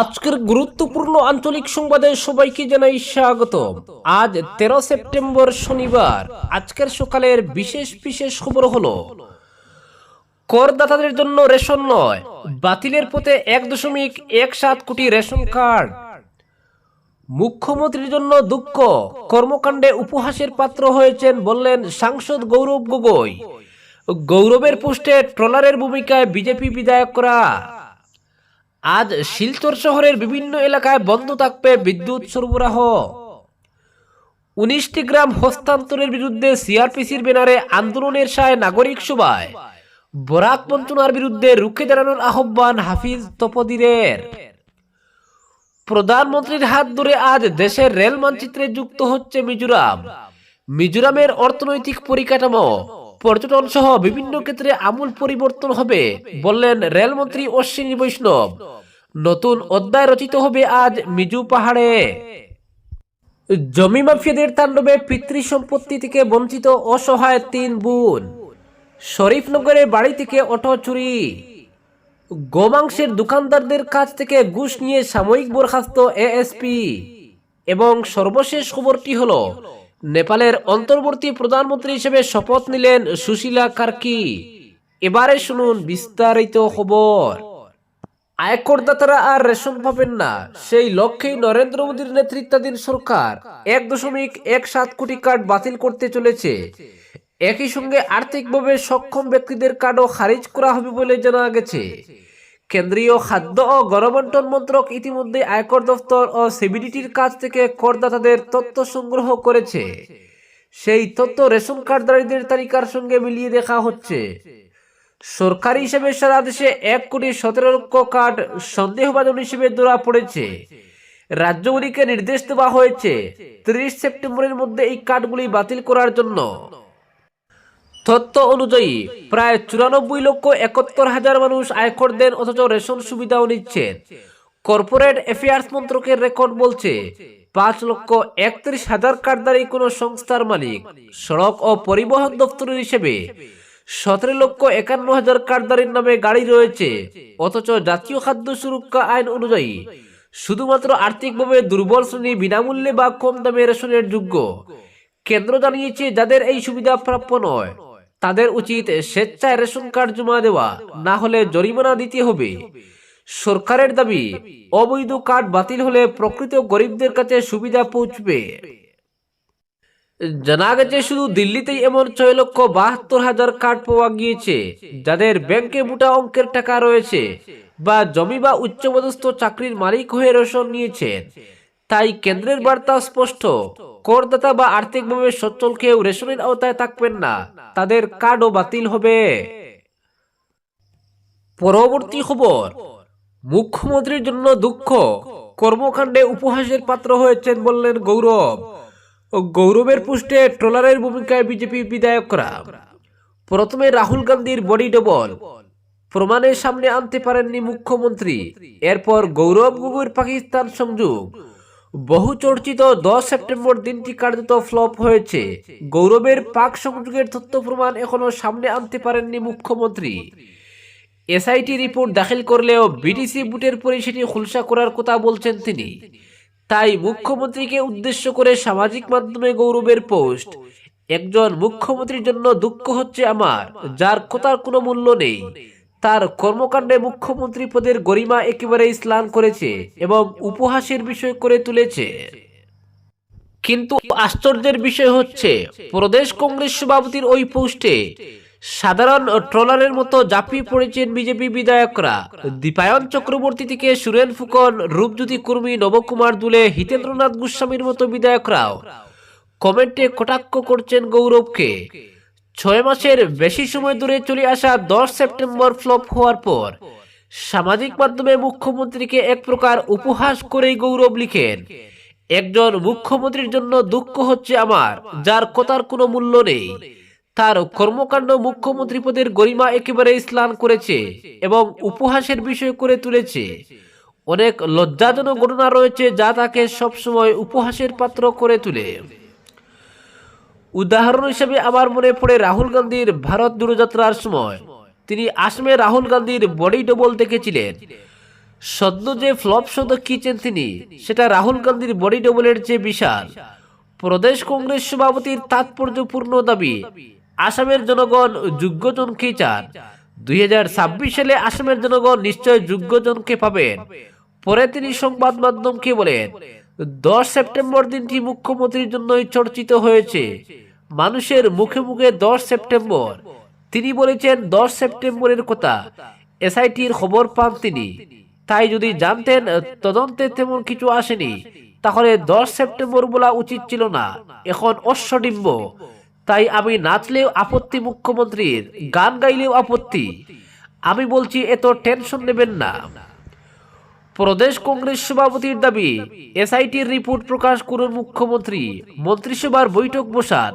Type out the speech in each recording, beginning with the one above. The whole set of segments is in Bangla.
আজকের গুরুত্বপূর্ণ আঞ্চলিক সংবাদে সবাইকে জানাই স্বাগত আজ তেরো সেপ্টেম্বর শনিবার। আজকের সকালের বিশেষ বিশেষ খবর হলো, করদাতাদের জন্য রেশন নয়, বাতিলের পথে এক দশমিক এক সাত কোটি রেশন কার্ড। মুখ্যমন্ত্রীর জন্য দুঃখ, কর্মকাণ্ডে উপহাসের পাত্র হয়েছেন বললেন সাংসদ গৌরব গগৈ। গৌরবের পোস্টে ট্রলারের ভূমিকায় বিজেপি বিধায়করা। আজ শিলচর শহরের বিভিন্ন এলাকায় বন্ধ থাকবে বিদ্যুৎ সরবরাহ। উনিশটি গ্রাম হস্তান্তরের বিরুদ্ধে সিআরপিসির ব্যানারে আন্দোলনের সায় নাগরিক সভায়। বরাক বঞ্চনার বিরুদ্ধে রুখে দাঁড়ানোর আহ্বান হাফিজ তপদিরের। প্রধানমন্ত্রীর হাত ধরে আজ দেশের রেল মানচিত্রে যুক্ত হচ্ছে মিজোরাম। মিজোরামের অর্থনৈতিক পরিকাঠামো পর্যটন সহ বিভিন্ন ক্ষেত্রে আমূল পরিবর্তন হবে বললেন রেলমন্ত্রী অশ্বিনী বৈষ্ণব। নতুন অধ্যায় রচিত হবে আজ মিজু পাহাড়ে। জমি মাফিয়াদের তাণ্ডবে পিতৃ সম্পত্তি থেকে বঞ্চিত অসহায় তিন বোন। শরীফনগরের বাড়ি থেকে অটো চুরি। গোমাংসের দোকানদারদের কাছ থেকে ঘুষ নিয়ে সাময়িক বরখাস্ত এএসপি। এবং সর্বশেষ খবরটি হল, নেপালের অন্তর্বর্তী প্রধানমন্ত্রী হিসেবে শপথ নিলেন সুশীলা কার্কি। এবারে শুনুন বিস্তারিত খবর। আয়করদাতারা আর রেশন পাবেন না। সেই লক্ষ্যেই নরেন্দ্র মোদীর নেতৃত্বাধীন সরকার এক দশমিক এক সাত কোটি কার্ড বাতিল করতে চলেছে। একই সঙ্গে আর্থিকভাবে সক্ষম ব্যক্তিদের কার্ডও খারিজ করা হবে বলে জানা গেছে। কেন্দ্রীয় খাদ্য ও গণবন্টন মন্ত্রক ইতিমধ্যে আয়কর দফতর ও সিবিডিটির কাছ থেকে করদাতাদের তথ্য সংগ্রহ করেছে। সেই তথ্য রেশন কার্ডধারীদের তালিকার সঙ্গে মিলিয়ে দেখা হচ্ছে। সরকারি হিসেবে সারা দেশে এক কোটি সতেরো লক্ষ কার্ড সন্দেহভাজন হিসেবে ধরা পড়েছে। রাজ্যগুলিকে নির্দেশ দেওয়া হয়েছে ত্রিশ সেপ্টেম্বরের মধ্যে এই কার্ডগুলি বাতিল করার জন্য। তথ্য অনুযায়ী প্রায় চুরানব্বই লক্ষ একাত্তর হাজার মানুষ আয়কর দেন অথচ রেশন সুবিধাও নিচ্ছেন। কর্পোরেট অ্যাফেয়ার্স মন্ত্রকের রেকর্ড বলছে, পাঁচ লক্ষ একত্রিশ হাজার কার্ডধারী কোনো সংস্থার মালিক, সড়ক ও পরিবহন দপ্তরের হিসেবে সতেরো লক্ষ একান্ন হাজার কার্ডধারীর নামে গাড়ি রয়েছে, অথচ জাতীয় খাদ্য সুরক্ষা আইন অনুযায়ী শুধুমাত্র আর্থিকভাবে দুর্বল শ্রেণি বিনামূল্যে বা কম দামে রেশনের যোগ্য। কেন্দ্র জানিয়েছে, যাদের এই সুবিধা প্রাপ্য নয়, তাদের উচিত স্বেচ্ছায় রেশন কার্ড জমা দেওয়া, না হলে জরিমানা দিতে হবে। সরকারের দাবি, অবৈধ কার্ড বাতিল হলে প্রকৃত গরিবদের কাছে সুবিধা পৌঁছবে। জানা গেছে শুধু দিল্লিতেই এমন ছয় লক্ষ বাহাত্তর হাজার কার্ড পাওয়া গিয়েছে, যাদের ব্যাংকে মোটা অঙ্কের টাকা রয়েছে বা জমি বা উচ্চপদস্থ চাকরির মালিক হয়ে রেশন নিয়েছেন। তাই কেন্দ্রের বার্তা স্পষ্ট, করদাতা বা আর্থিকভাবে সচ্ছল কেউ রেশনের আওতায় থাকবেন না, তাদের কার্ডও বাতিল হবে। পরবর্তী খবর, মুখ্যমন্ত্রীর জন্য দুঃখ, কর্মকাণ্ডে উপহাসের পাত্র হয়েছেন বললেন গৌরব। ও গৌরবের পুষ্টে ট্রলারের ভূমিকায় বিজেপি বিধায়করা প্রথমে রাহুল গান্ধীর বডি ডবল। প্রমাণের সামনে আনতে পারেননি মুখ্যমন্ত্রী। এরপর গৌরব গগৈর পাকিস্তান সংযোগ। বহু চর্চিত দশ সেপ্টেম্বর দিনটি কার্যত ফ্লপ হয়েছে। গৌরবের পাক সংযোগের তথ্য প্রমাণ এখনও সামনে আনতে পারেননি মুখ্যমন্ত্রী। এসআইটি রিপোর্ট দাখিল করলেও বিডিসি বুটের পরে সেটি খুলসা করার কথা বলছেন তিনি। তাই মুখ্যমন্ত্রীকে উদ্দেশ্য করে সামাজিক মাধ্যমে গৌরবের পোস্ট। একজন মুখ্যমন্ত্রীর জন্য দুঃখ হচ্ছে আমার, যার কথার কোনো মূল্য নেই। তার কর্মকাণ্ডে মুখ্যমন্ত্রী পদের গরিমা একেবারে স্নান করেছে এবং উপহাসের বিষয় করে তুলেছে। কিন্তু আশ্চর্যের বিষয় হচ্ছে, প্রদেশ কংগ্রেস সভাপতির ওই পোস্টে সাধারণ ট্রলারের মতো ঝাঁপিয়ে পড়েছেন বিজেপি বিধায়করা। দীপায়ন চক্রবর্তী থেকে সুরেন ফুকন, রূপজ্যোতি কর্মী, নবকুমার দুলে, হিতেন্দ্রনাথ গোস্বামীর মতো বিধায়করাও কমেন্টে কটাক্ষ করছেন গৌরবকে। ছয় মাসের বেশি সময় ধরে চলে আসা দশ সেপ্টেম্বর ফ্লপ হওয়ার পর সামাজিক মাধ্যমে মুখ্যমন্ত্রীকে এক প্রকার উপহাস করেই গৌরব লিখেন, একজন মুখ্যমন্ত্রীর জন্য দুঃখ হচ্ছে আমার, যার কথার কোনো মূল্য নেই। তার কর্মকাণ্ড মুখ্যমন্ত্রী পদের গরিমা একেবারে স্নান করেছে এবং উপহাসের বিষয় করে তুলেছে। অনেক লজ্জাজনক ঘটনা রয়েছে যা তাকে সবসময় উপহাসের পাত্র করে তুলে। উদাহরণ হিসেবে আমার মনে পড়ে রাহুল গান্ধীর ভারত দূরযাত্রার সময়। তিনি আসমে রাহুল গান্ধীর বডি ডবল দেখেছিলেন। সদ্য যে ফ্লপ শো দেখিয়েছেন তিনি, সেটা রাহুল গান্ধীর বডি ডবলের চেয়ে বিশাল। প্রদেশ কংগ্রেস সভাপতির তাৎপর্যপূর্ণ দাবি আসামের জনগণ যোগ্যজনকেই চান? দুই সালে আসামের জনগণ নিশ্চয় যোগ্যজনকে পাবেন? পরে তিনি সংবাদ মাধ্যমকে বলেন, দশ সেপ্টেম্বর দিনটি মুখ্যমন্ত্রীর জন্যই চর্চিত হয়েছে। মানুষের মুখে মুখে দশ সেপ্টেম্বর। তিনি বলেছেন, দশ সেপ্টেম্বরের কথা। এসআইটির খবর পান তিনি। তাই যদি জানতেন, তদন্তে তেমন কিছু আসেনি। তাহলে দশ সেপ্টেম্বর বলা উচিত ছিল না। এখন অশ্বডিম্ব। তাই আমি নাচলেও আপত্তি মুখ্যমন্ত্রীর, গান গাইলেও আপত্তি। আমি বলছি এত টেনশন নেবেন না। প্রদেশ কংগ্রেস সভাপতির দাবি এসআইটির রিপোর্ট প্রকাশ করুন মুখ্যমন্ত্রী। মন্ত্রিসভার বৈঠক বসান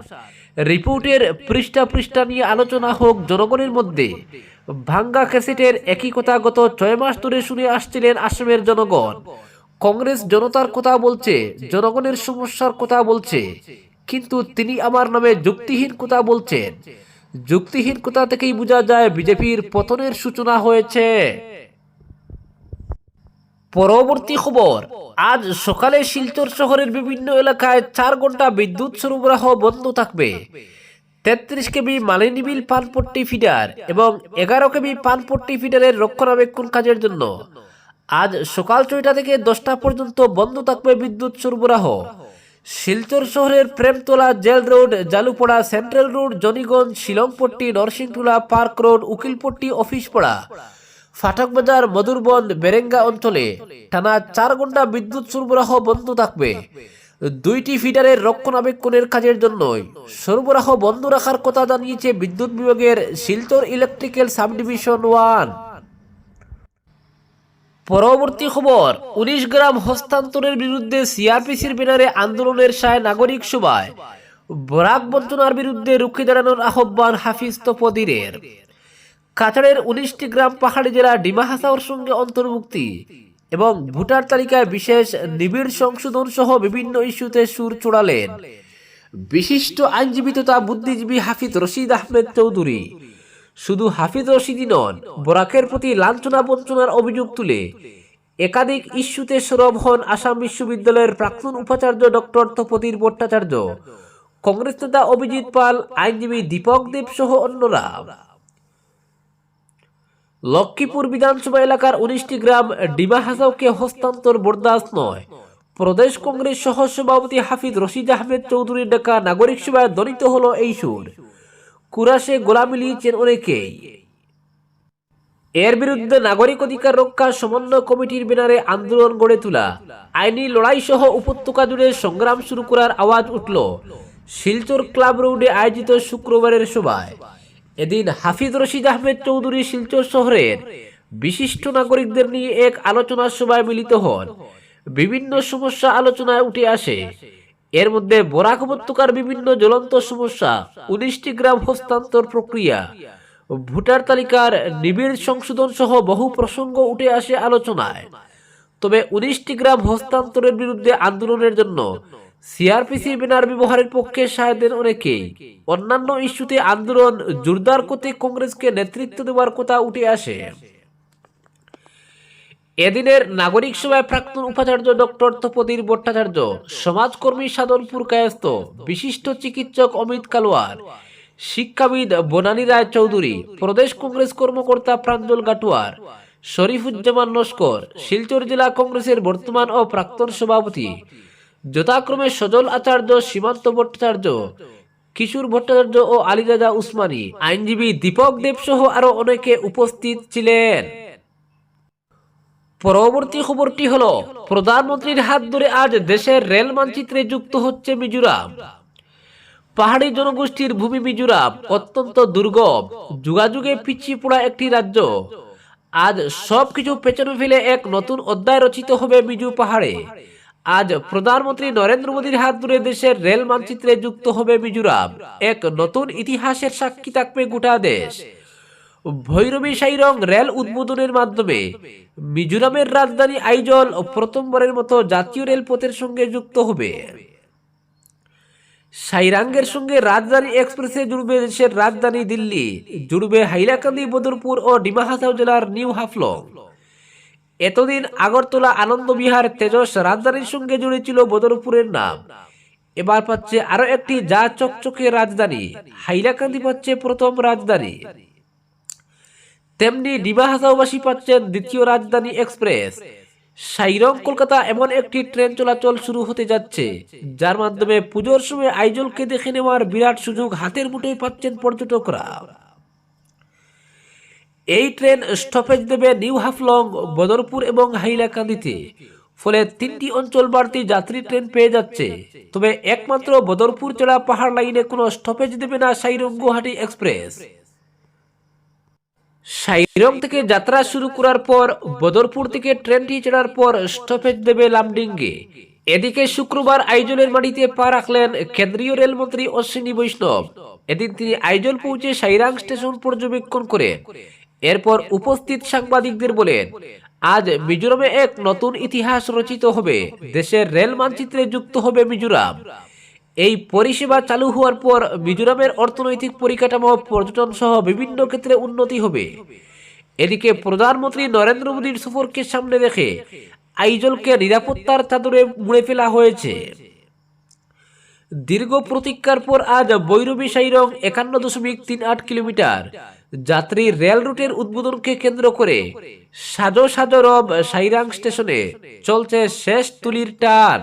রিপোর্টের পৃষ্ঠা পৃষ্ঠা নিয়ে আলোচনা হোক জনগণের মধ্যে। ভাঙ্গা ক্যাসেটের একই কথা গত ছয় মাস ধরে শুনে আসছিলেন আসামের জনগণ। কংগ্রেস জনতার কথা বলছে, জনগণের সমস্যার কথা বলছে। কিন্তু তিনি আমার নামে যুক্তিহীন কথা বলছেন। যুক্তিহীন কথা থেকেই বোঝা যায় বিজেপির পতনের সূচনা হয়েছে। পরবর্তী খবর, আজ সকালে শিলচর শহরের বিভিন্ন এলাকায় চার ঘণ্টা বিদ্যুৎ সরবরাহ বন্ধ থাকবে। তেত্রিশ কেবি মালিনীবিল পানপট্টি ফিডার এবং এগারো কেবি পানপট্টি ফিডারের রক্ষণাবেক্ষণ কাজের জন্য। আজ সকাল ছয়টা থেকে দশটা পর্যন্ত বন্ধ থাকবে বিদ্যুৎ সরবরাহ। শিলচর শহরের Premtala jail road, Jalupara central road, Janiganj, Shillongpatti Narsingtola park road, Ukilpatti, অফিসপাড়া। Fatak Bazar Madhurban, Berenga অঞ্চলে টানা চার ঘণ্টা বিদ্যুৎ সরবরাহ বন্ধ থাকবে। দুইটি ফিডারের রক্ষণাবেক্ষণের কাজের জন্যই সরবরাহ বন্ধ রাখার কথা জানিয়েছে বিদ্যুৎ বিভাগের শিলচর ইলেকট্রিক্যাল সাবডিভিশন ওয়ান। পরবর্তী খবর, উনিশ গ্রাম হস্তান্তরের বিরুদ্ধে সিআরপিসির ব্যানারে আন্দোলনের সায় নাগরিক সভায়। বরাক বঞ্চনার বিরুদ্ধে রুখে দাঁড়ানোর আহ্বান হাফিজ তপদিরের। কাছাড়ের উনিশটি গ্রাম পাহাড়ি জেলা ডিমা হাসাওর সঙ্গে অন্তর্ভুক্তি এবং ভোটার তালিকায় বিশেষ নিবিড় সংশোধন সহ বিভিন্ন ইস্যুতে সুর চড়ালেন বিশিষ্ট আইনজীবী তথা বুদ্ধিজীবী হাফিজ রশিদ আহমেদ চৌধুরী শুধু হাফিজ রশিদি নন, বরাকের প্রতি লাঞ্ছনা বঞ্চনার অভিযোগ তুলে একাধিক ইস্যুতে সরব হন আসাম বিশ্ববিদ্যালয়ের প্রাক্তন উপাচার্য ডক্টর তপতির ভট্টাচার্য। কংগ্রেস নেতা অভিজিৎ পাল, আইনজীবী দীপক দেব সহ অন্যরা। লক্ষ্মীপুর বিধানসভা এলাকার উনিশটি গ্রাম ডিমা হাসাওকে হস্তান্তর বরদাস্ত নয়। প্রদেশ কংগ্রেস সহ সভাপতি হাফিজ রশিদ আহমেদ চৌধুরীর ডাকা নাগরিক সভায় দলিত হলো এই সুর। কুরাশে গোলামি লিয়েছেন অনেকেই। এর বিরুদ্ধে নাগরিক অধিকার রক্ষা সমন্বয় কমিটির ব্যানারে আন্দোলন গড়ে তোলা, আইনি লড়াই সহ উপত্যকা জুড়ে সংগ্রাম শুরু করার আওয়াজ উঠল। শিলচর ক্লাব রোডে আয়োজিত শুক্রবারের সভায়। এদিন হাফিজ রশিদ আহমেদ চৌধুরী শিলচর শহরের বিশিষ্ট নাগরিকদের নিয়ে এক আলোচনা সভায় মিলিত হন। বিভিন্ন সমস্যা আলোচনায় উঠে আসে। এর মধ্যে বরাক উপত্যকার বিভিন্ন জ্বলন্ত সমস্যা, উনিশটি গ্রাম হস্তান্তর প্রক্রিয়া, ভোটার তালিকার নিবিড় সংশোধন সহ বহু প্রসঙ্গ উঠে আসে আলোচনায়। তবে উনিশটি গ্রাম হস্তান্তরের বিরুদ্ধে আন্দোলনের জন্য সিআরপিসি ব্যানার ব্যবহারের পক্ষে সায় দেন অনেকেই। অন্যান্য ইস্যুতে আন্দোলন জোরদার করতে কংগ্রেসকে নেতৃত্ব দেওয়ার কথা উঠে আসে। এদিনের নাগরিক সভায় প্রাক্তন উপাচার্য ডক্টর তপদীর ভট্টাচার্য, সমাজকর্মী সাধনপুর কায়স্থ, বিশিষ্ট চিকিৎসক অমিত কালোয়ার, শিক্ষাবিদ বনানী রায় চৌধুরী, প্রদেশ কংগ্রেস কর্মকর্তা প্রাঞ্জল গাটুয়ার, শরীফুজ্জামান নস্কর শিলচর জেলা কংগ্রেসের বর্তমান ও প্রাক্তন সভাপতি, যথাক্রমে সজল আচার্য, সীমান্ত ভট্টাচার্য, কিশোর ভট্টাচার্য ও আলিরাজা উসমানী, আইনজীবী দীপক দেব সহ আরও অনেকে উপস্থিত ছিলেন। পরবর্তী খবরটি হল, প্রধানমন্ত্রীর হাত ধরে আজ দেশের রেল মানচিত্রে যুক্ত হচ্ছে মিজোরাম। পাহাড়ি জনগোষ্ঠীর ভূমি মিজোরাম অত্যন্ত দুর্গম, যুগাযুগে পিছিয়ে পড়া একটি রাজ্য। আজ সবকিছু পেছনে ফেলে এক নতুন অধ্যায় রচিত হবে মিজু পাহাড়ে। আজ প্রধানমন্ত্রী নরেন্দ্র মোদীর হাত ধরে দেশের রেল মানচিত্রে যুক্ত হবে মিজোরাম। এক নতুন ইতিহাসের সাক্ষী থাকবে গোটা দেশ। ভৈরবী সাইরং রেল উদ্বোধনের মাধ্যমে মিজোরামের রাজধানী আইজল প্রথমবারের মতো জাতীয় রেলপথের সঙ্গে যুক্ত হবে। সাইরাঙ্গের সঙ্গে রাজধানী এক্সপ্রেসে জুড়বে দেশের রাজধানী দিল্লি, জুড়বে হাইলাকান্দি, বদরপুর ও ডিমাহাসাও জেলার নিউ হাফলং। এতদিন আগরতলা, আনন্দবিহার, তেজস রাজধানীর সঙ্গে জুড়ে ছিল বদরপুরের নাম। এবার পাচ্ছে আরও একটি যা চকচকে রাজধানী, হাইলাকান্দি পাচ্ছে প্রথম রাজধানী। তেমনি ডিমা হাসাওবাসী পাচ্ছেন দ্বিতীয় রাজধানী এক্সপ্রেস। সাইরং, কলকাতা এমন একটি ট্রেন চলাচল শুরু হতে যাচ্ছে, যার মাধ্যমে পুজোর সময় আইজলকে দেখে নেওয়ার বিরাট সুযোগ হাতের মুঠোয় পাচ্ছেন পর্যটকরা। এই ট্রেন স্টপেজ দেবে নিউ হাফলং, বদরপুর এবং হাইলাকান্দিতে, ফলে তিনটি অঞ্চল বাড়তি যাত্রী ট্রেন পেয়ে যাচ্ছে। তবে একমাত্র বদরপুর চড়া পাহাড় লাইনে কোনো স্টপেজ দেবে না সাইরং গুয়াহাটি এক্সপ্রেস। সাইরং থেকে যাত্রা শুরু করার পর বদরপুর থেকে ট্রেনটি চড়ার পর স্টপেজ দেবে লামডিঙ্গে। এদিকে শুক্রবার আইজলের মাটিতে পা রাখলেন কেন্দ্রীয় রেলমন্ত্রী অশ্বিনী বৈষ্ণব। এদিন তিনি আইজল পৌঁছে সাইরাং স্টেশন পর্যবেক্ষণ করে এরপর উপস্থিত সাংবাদিকদের বলেন, আজ মিজোরামে এক নতুন ইতিহাস রচিত হবে। দেশের রেল মানচিত্রে যুক্ত হবে মিজোরাম। এই পরিষেবা চালু হওয়ার পর মিজোরামের অর্থনৈতিক পরিকাঠামো পর্যটন সহ বিভিন্ন ক্ষেত্রে উন্নতি হবে। এদিকে প্রধানমন্ত্রী নরেন্দ্র মোদীর সফরকে সামনে রেখে আইজলকে নিরাপত্তার চাদরে মুড়ে ফেলা হয়েছে। দীর্ঘ প্রতীক্ষার পর আজ বৈরবী সাইরং একান্ন দশমিক তিন আট কিলোমিটার যাত্রী রেল রুটের উদ্বোধনকে কেন্দ্র করে সাজো সাজো রব সাইরাং স্টেশনে চলছে শেষ তুলির টান।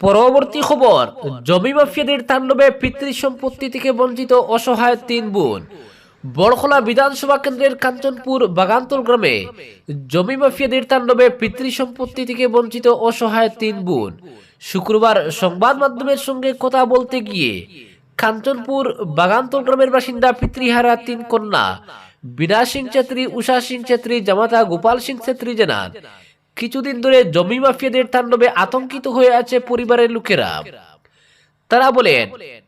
পরবর্তী খবর, জমি মাফিয়াদের তাণ্ডবে পিতৃ সম্পত্তি থেকে বঞ্চিত অসহায় তিন বোন। বড়খলা বিধানসভা কেন্দ্রের কাঞ্চনপুর বাগান্তল গ্রামে জমি মাফিয়াদের তাণ্ডবে পিতৃ সম্পত্তি থেকে বঞ্চিত অসহায় তিন বোন। শুক্রবার সংবাদ মাধ্যমের সঙ্গে কথা বলতে গিয়ে কাঞ্চনপুর বাগান্তল গ্রামের বাসিন্দা পিতৃহারা তিন কন্যা বিনা সিং ছেত্রী, উষা সিং ছেত্রী, জামাতা গোপাল সিং ছেত্রী জানান কিছুদিন ধরে জমি মাফিয়াদের তাণ্ডবে আতঙ্কিত হয়ে আছে পরিবারের লোকেরা। তারা বলেন,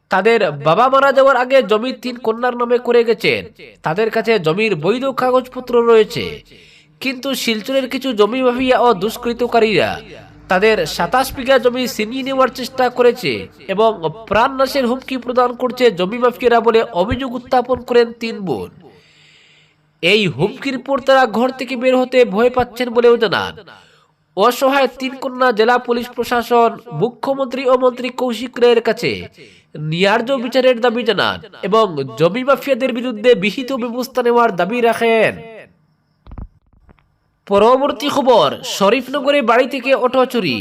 তাদের বাবা মারা যাওয়ার আগে জমির তিন কন্যার নামে করে গেছেন। তাদের কাছে জমির বৈধ কাগজপত্র রয়েছে। কিন্তু শিলচরের কিছু জমি মাফিয়া ও দুষ্কৃতকারীরা তাদের সাতাশ বিঘা জমি ছিনিয়ে নেওয়ার চেষ্টা করেছে এবং প্রাণনাশের হুমকি প্রদান করছে জমি মাফিয়ারা বলে অভিযোগ উত্থাপন করেন তিন বোন। এই হুমকির পর তারা ঘর থেকে বের হতে ভয় পাচ্ছেন বলেও জানান। অসহায় তিন কন্যা জেলা পুলিশ প্রশাসন, মুখ্যমন্ত্রী ও মন্ত্রী কৌশিক রায়ের কাছে ন্যায্য বিচারের দাবি জানান এবং জমি মাফিয়াদের বিরুদ্ধে বিহিত ব্যবস্থা নেওয়ার দাবি রাখেন। পরবর্তী খবর, শরীফনগরে বাড়ি থেকে অটো চুরি।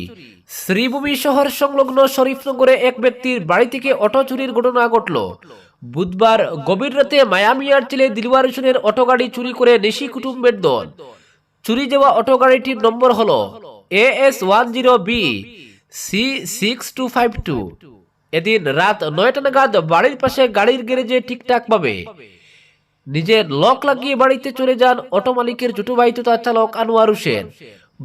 শ্রীভূমি শহর সংলগ্ন শরীফনগরে এক ব্যক্তির বাড়ি থেকে অটো চুরির ঘটনা ঘটল। বুধবার গভীর রাতে মায়ামিয়ার ছেলে দিলওয়ার হোসেনের অটো গাড়ি চুরি করে নিশি কুটুম্বের দল। চুরি যাওয়া অটো গাড়িটির নম্বর হল A S one zero B C six two five two. এদিন রাত নয়টা নাগাদ বাড়ির পাশে গাড়ির গ্যারেজে ঠিকঠাক পাবে। নিজের লক লাগিয়ে বাড়িতে চলে যান অটো মালিকের ছোট ভাই তথা চালক আনোয়ার হোসেন।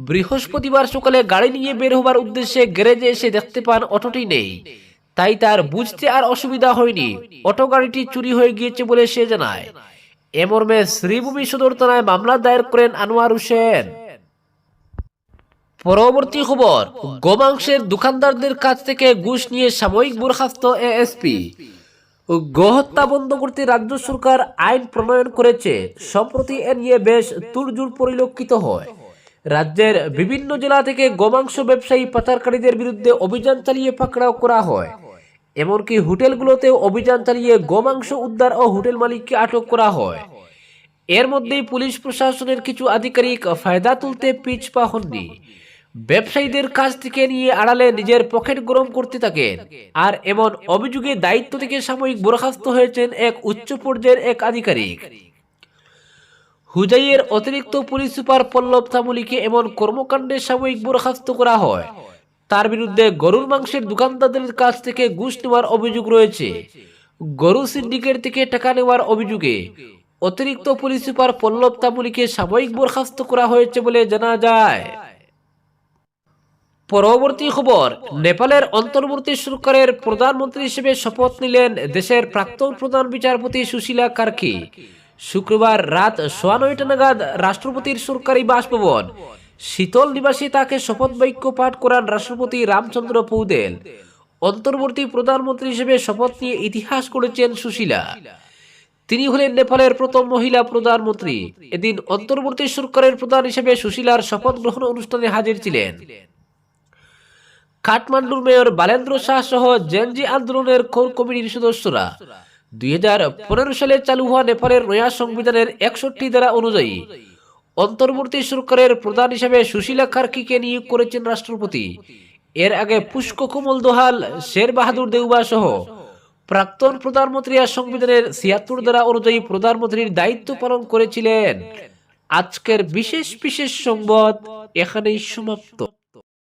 বৃহস্পতিবার সকালে গাড়ি নিয়ে বের হবার উদ্দেশ্যে গ্যারেজে এসে দেখতে পান অটোটি নেই। তাই তার বুঝতে আর অসুবিধা হয়নি। অটো গাড়িটি চুরি হয়ে গিয়েছে বলে সে জানায়। এ শ্রীভূমি সদর থানায় মামলা দায়ের করেন আনোয়ার হোসেন। পরবর্তী খবর, গোমাংসের দোকানদারদের কাছ থেকে ঘুষ নিয়ে সাময়িক বরখাস্ত এএসপি। গোহত্যা বন্ধ করতে রাজ্য সরকার আইন প্রণয়ন করেছে। সম্প্রতি এ নিয়ে বেশ তুরজুর পরিলক্ষিত হয়। রাজ্যের বিভিন্ন জেলা থেকে গোমাংস ব্যবসায়ী পাচারকারীদের বিরুদ্ধে অভিযান চালিয়ে পাকড়াও করা হয়। এমনকি হোটেলগুলোতেও অভিযান চালিয়ে গোমাংস উদ্ধার ও হোটেল মালিককে আটক করা হয়। এর মধ্যেই পুলিশ প্রশাসনের কিছু আধিকারিক ফায়দা তুলতে পিছপা হননি। ব্যবসায়ীদের কাছ থেকে নিয়ে আড়ালে নিজের পকেট গরম করতে থাকেন। আর এমন অভিযোগে দায়িত্ব থেকে সাময়িক বরখাস্ত হয়েছেন এক উচ্চ পর্যায়ের এক আধিকারিক। হুজাইয়ের অতিরিক্ত পুলিশ সুপার পল্লব তামুলিকে এমন কর্মকাণ্ডে সাময়িক বরখাস্ত করা হয়। তার বিরুদ্ধে গরুর মাংসের দোকানদারদের কাছ থেকে ঘুষ নেওয়ার অভিযোগ রয়েছে। গরু সিন্ডিকেট থেকে টাকা নেওয়ার অভিযোগে অতিরিক্ত পুলিশ সুপার পল্লব তামুলিকে সাময়িক বরখাস্ত করা হয়েছে বলে জানা যায়। পরবর্তী খবর, নেপালের অন্তর্বর্তী সরকারের প্রধানমন্ত্রী হিসেবে শপথ নিলেন দেশের প্রাক্তন প্রধান বিচারপতি সুশীলা কার্কি। শুক্রবার রাত সোয়া নয়টা নাগাদ রাষ্ট্রপতির সরকারি বাসভবন শীতল নিবাসে তাকে শপথ বাক্য পাঠ করান রাষ্ট্রপতি রামচন্দ্র পৌদেল। অন্তর্বর্তী প্রধানমন্ত্রী হিসেবে শপথ নিয়ে ইতিহাস করেছেন সুশীলা। তিনি হলেন নেপালের প্রথম মহিলা প্রধানমন্ত্রী। এদিন অন্তর্বর্তী সরকারের প্রধান হিসেবে সুশীলার শপথ গ্রহণ অনুষ্ঠানে হাজির ছিলেন। কাঠমান্ডুর মেয়র বালেন্দ্র শাহ সহ জেনজি আন্দোলনের কোর কমিটির সদস্যরা। দুই হাজার পনেরো সালে চালু হওয়া নেপালের নয়া সংবিধানের একষট্টি ধারা অনুযায়ী অন্তর্বর্তী সরকারের প্রধান হিসেবে সুশীলা খার্কিকে নিয়োগ করেছেন রাষ্ট্রপতি। এর আগে পুষ্ক কুমল দোহাল, শের বাহাদুর দেউবা সহ প্রাক্তন প্রধানমন্ত্রী আর সংবিধানের ছিয়াত্তর দ্বারা অনুযায়ী প্রধানমন্ত্রীর দায়িত্ব পালন করেছিলেন। আজকের বিশেষ বিশেষ সংবাদ এখানেই সমাপ্ত।